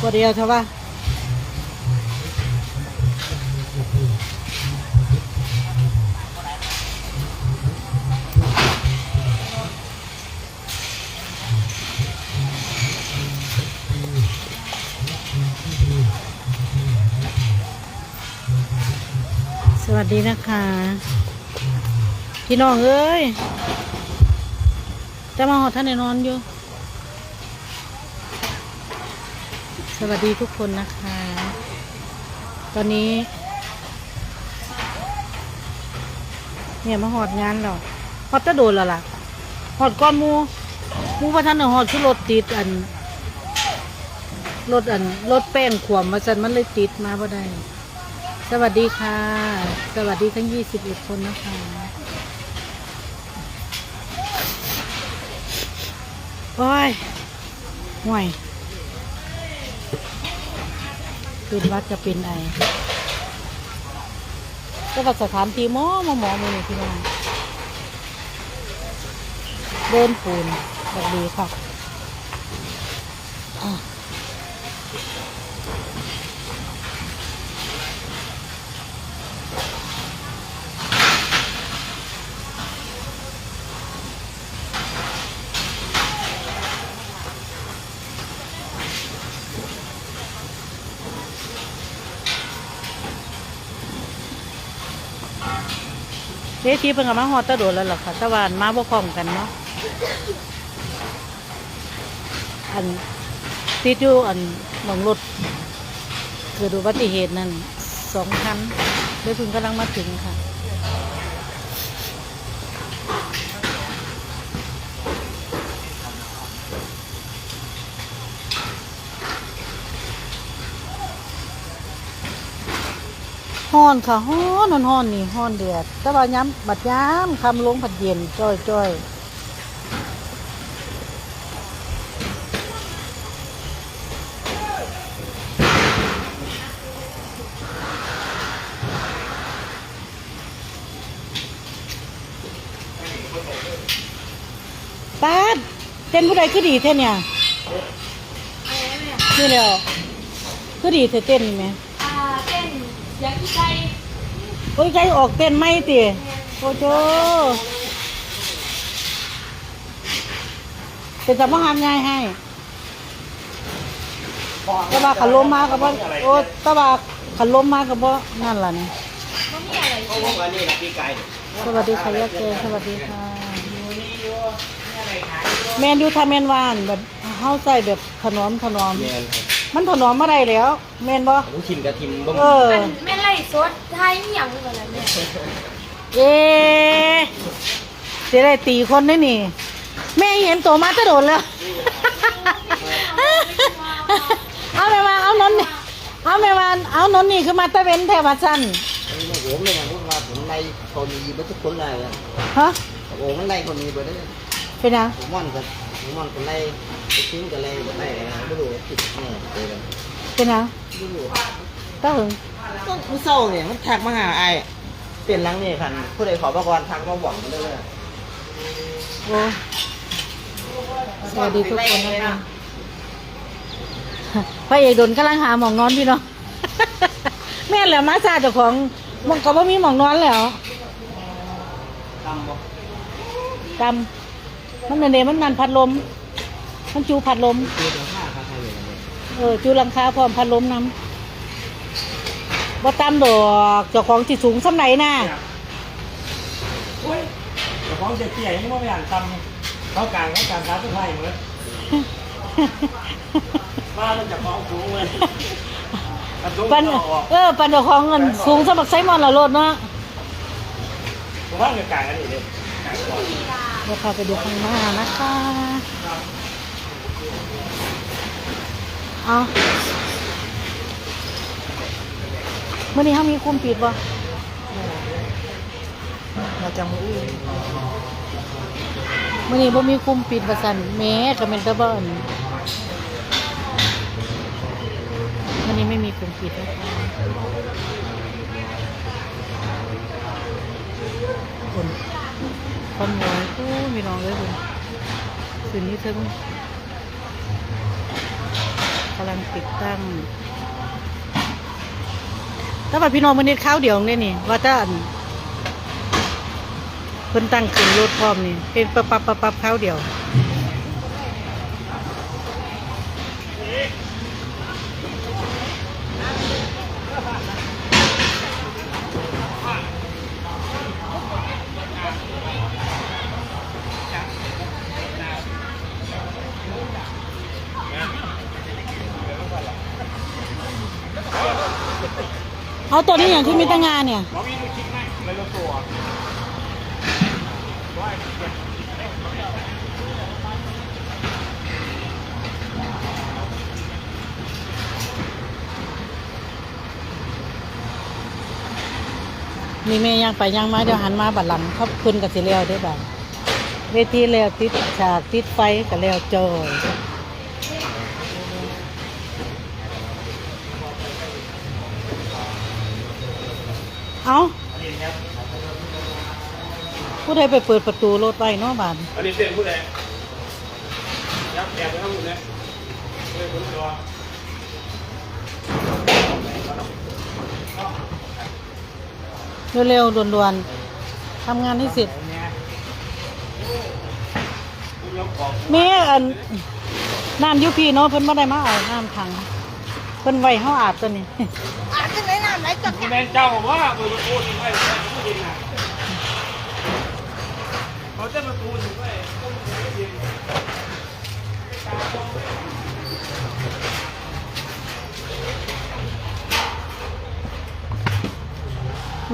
ตัวเดียวใช่ปะสวัสดีนะคะ พี่น้องเอ้ยจะมาหอท่านนอนอยู่ สวัสดีทุกคนนะคะ ตอนนี้ เนี่ยมาหอดงานแล้วหอดจะโดนแล้วล่ะหอดก้อนมูมูพระท่านเอหอดคือรถติดอันรถอันรถแป้งขวมมาสันมันเลยติดมาบ่ได้ สวัสดีค่ะ สวัสดีทั้งยี่สิบเอ็ดคนนะคะโอ้ยห่วย เป็นวัดจะเป็นไอก็วัดสถานที่หมอหมอหมอมือนี่พี่น้องเดินปูนแบบดีค่ะ อะเวทีเพิ่งกับมาหอดตะโดดแล้วหรอค่ะตะวันมาบ่พร้อมกันเนาะอันติดอยู่อันหมองรถเกิดอุบัติเหตุนั่นสองคันเลยเพิ่งกำลังมาถึงค่ะ ฮ้อนค่ะฮ้อนฮ้อนนี่ฮ้อนเดือดแต่ว่าย้ำบัดย้ำคำลงผัดเย็นจ้อยจ้อยป้าเต้นผู้ใดคือดีเท่เนี่ยนี่แล้วคือดีเท่เต้นไหมอ่าเต้นอ ยากที่ใจโอ้ยใจออกเต้นไหมติโอ้โจเป็นสมหารง่ายให้ตะบาขันลมมากับว่าโอ้ตะบาขันลมมากับว่านั่นล่ะนี่มันมีอะไรเพราะว่าวันนี้นะพี่ไก่สวัสดีค่ะยาเจสวัสดีค่ะแมนอยูทาแมนวานแบบเฮาใส่แบบถนอมถนอมแมนครับมันถนอมมาได้แล้ว แมนบ่ลูกชิ้นกระทิมบ้างเออมันไม่ไล่สดไทยอหย่างก่อนนะเนี่ยเอ๊ะจะได้ตีคนได้นี่ แม่เห็นตัวมาจะโดนแล้ว เอาแม่มาเอานนนี่เอาแม่มาเอานนนี่คือมาตะเวนแถวมาสั้นโอ้โหเลยนะพูดว่าผมในคนนี้ไม่ทุกคนเลยอะฮะโอ้โหมันในคนนี้ไปได้เป็นยังผมม่อนกันผมม่อนกันในไปทิ้งกันเลยไปไม่รู้ ติดเนี่ยเจอกันเป็นยังไม่รู้ก็หึงก็ผู้เศร้าเนี่ยมันทักมาหาไอ้เปลี่ยนหลังนี่คันผู้ใดขอประกรทักมาหวังกันเลยโอ้สวัสดีทุกคนนะคะพระเอกโดนกำลังหาหมองนอนพี่เนาะแม่นแหล้วมาซาเจ้าของมองก็บ่มีหมองนอนแล้วทำบ่กำมันนั่นเองมันมันพัดลม มันจูพัดลมคือถึงห้าครับใครเลยนะเนี่ยเออจูหลังคาพร้อมพัดลมนำ บ่ตามดอกเจ้าของที่สูงสำไหนน่ะอุ้ยเดี๋ยวของเจ๊ๆยังไม่อยากทำเขากลางเขากลางร้านทุกไทยหมดมาแล้วจะของสูงเลยกระตุ้นปันต่อออกเออปันเจ้าของเงินสูงสำบักไซมอนละโลดเนาะผมว่าเงินกลางกันนี่เลยกลางก่อนเดี๋ยวเข้าไปดูข้างหน้านะคะ เอาเมื่อนี้เขามีคุมปิดบ่เราจะมือมื่อนี้บ่มีคุมปิดประสันแหม่ก็เป็นตะเบิ่นมื่อนี้ไม่มีคุมปิดนะคะคนคอนวอยโอ้มีน้องเลยคุณคืนนี้เธอกำลังติดตั้ง ถ้าแบบพี่น้องมันเน็ตข้าวเดียวเนี่ยนี่ ว่าจะอันเพิ่นตั้งขึ้นรถพร้อมนี่เป็นปับปับปับปับข้าวเดียว เอาตัวนี้อย่างที่มีตั้งานเนี่ยหมอมีลูกชิ้นไหมเลยรถตัวมีเมย์ยังไปยังมาเดี๋ยวหันมาบัดหลังเขาขึ้นกับสิแล้วได้อบัดเวทีแล้วติดฉากติดไฟกับแล้วจอย เอาผู้ใดไปเปิดประตูรถไว้เนาะบานอันนี้เสียงผู้ใดยับแอบไปทั้งหมดเลยเลยคนตัวเร็วๆด่วนๆทำงานให้เสร็จแม่อันน้ำยูพีเนาะเพิ่นบ่ได้มาเอาน้ำถังเพิ่นไว้เฮาอาบตัวนี้ คุณแม่เจ้าบอกว่าเปิดประตูทิ้งไว้ผู้ยิงน่ะเขาจะประตูทิ้งไว้ต้องผู้ยิง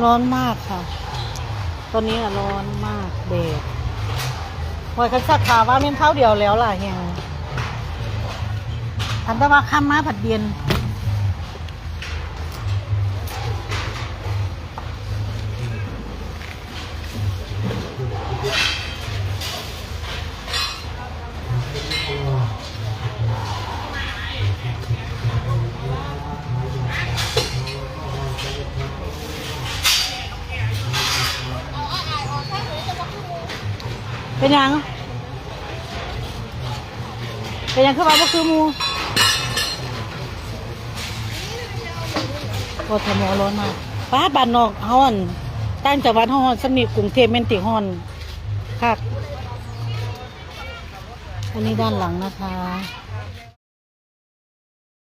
ร้อนมากค่ะ ตอนนี้อะร้อนมากเดดหอยคันสักขาว่าเม่นเท่าเดียวแล้วล่ะเฮียทันตะว่าข้ามมาผัดเดียน เป็นยัง เป็นยังคือว่าก็คือหมูกทมร้อนมากป้าบ้านนอกฮอนตั้งจังหวัดฮ้อนสนิทกรุงเทพเมนติฮ้อนคักอันนี้ด้านหลังนะคะ